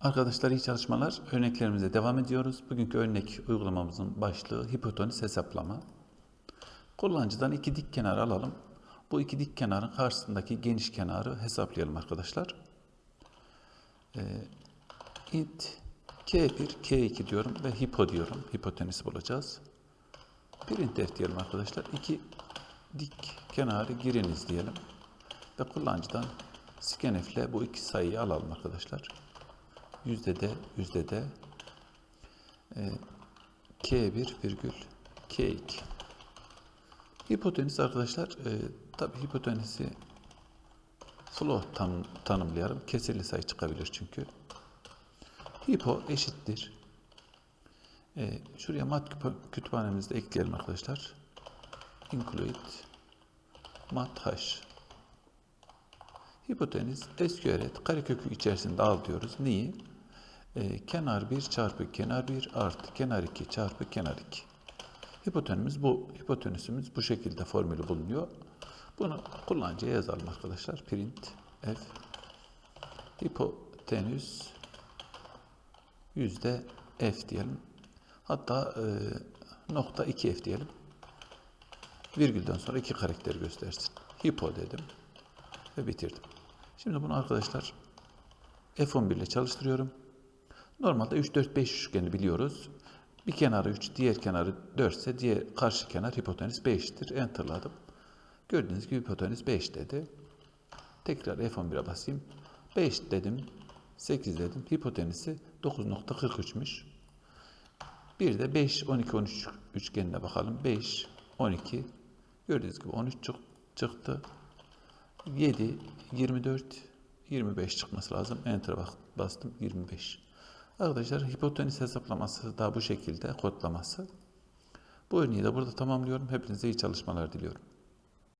Arkadaşlar iyi çalışmalar. Örneklerimize devam ediyoruz. Bugünkü örnek uygulamamızın başlığı hipotenüs hesaplama. Kullanıcıdan iki dik kenar alalım. Bu iki dik kenarın karşısındaki geniş kenarı hesaplayalım arkadaşlar. Ee, int K1, K2 diyorum ve hipo diyorum. Hipotenüs bulacağız. Printf diyelim arkadaşlar. İki dik kenarı giriniz diyelim. Ve kullanıcıdan scanf ile bu iki sayıyı alalım arkadaşlar. Yüzde de, yüzde de e, K1 virgül K2. Hipotenüs arkadaşlar, e, tabi hipotenüsü float tam, tanımlayalım. Kesirli sayı çıkabilir çünkü. Hipo eşittir. E, şuraya mat kütü- kütüphanemizde ekleyelim arkadaşlar. Include mat hash. Hipotenüs eski öğret karekökü içerisinde al diyoruz. Neyi? Ee, kenar 1 çarpı kenar 1 artı kenar 2 çarpı kenar 2. Hipotenüsümüz bu. Hipotenüsümüz bu şekilde formülü bulunuyor. Bunu kullanıcıya yazalım arkadaşlar. Print f hipotenüs yüzde f diyelim. Hatta e, nokta 2 f diyelim. Virgülden sonra iki karakter göstersin. Hipo dedim ve bitirdim. Şimdi bunu arkadaşlar F11 ile çalıştırıyorum. Normalde 3, 4, 5 üçgeni biliyoruz. Bir kenarı 3, diğer kenarı 4 ise diğer karşı kenar hipotenüs 5'tir. Enter'ladım. Gördüğünüz gibi hipotenüs 5 dedi. Tekrar F11'e basayım. 5 dedim. 8 dedim. Hipotenüsü 9.43'müş. Bir de 5, 12, 13 üçgenine bakalım. 5, 12. Gördüğünüz gibi 13 çık- çıktı. 7, 24, 25 çıkması lazım. Enter'a bastım 25. Arkadaşlar hipotenüs hesaplaması da bu şekilde kodlaması. Bu örneği de burada tamamlıyorum. Hepinize iyi çalışmalar diliyorum.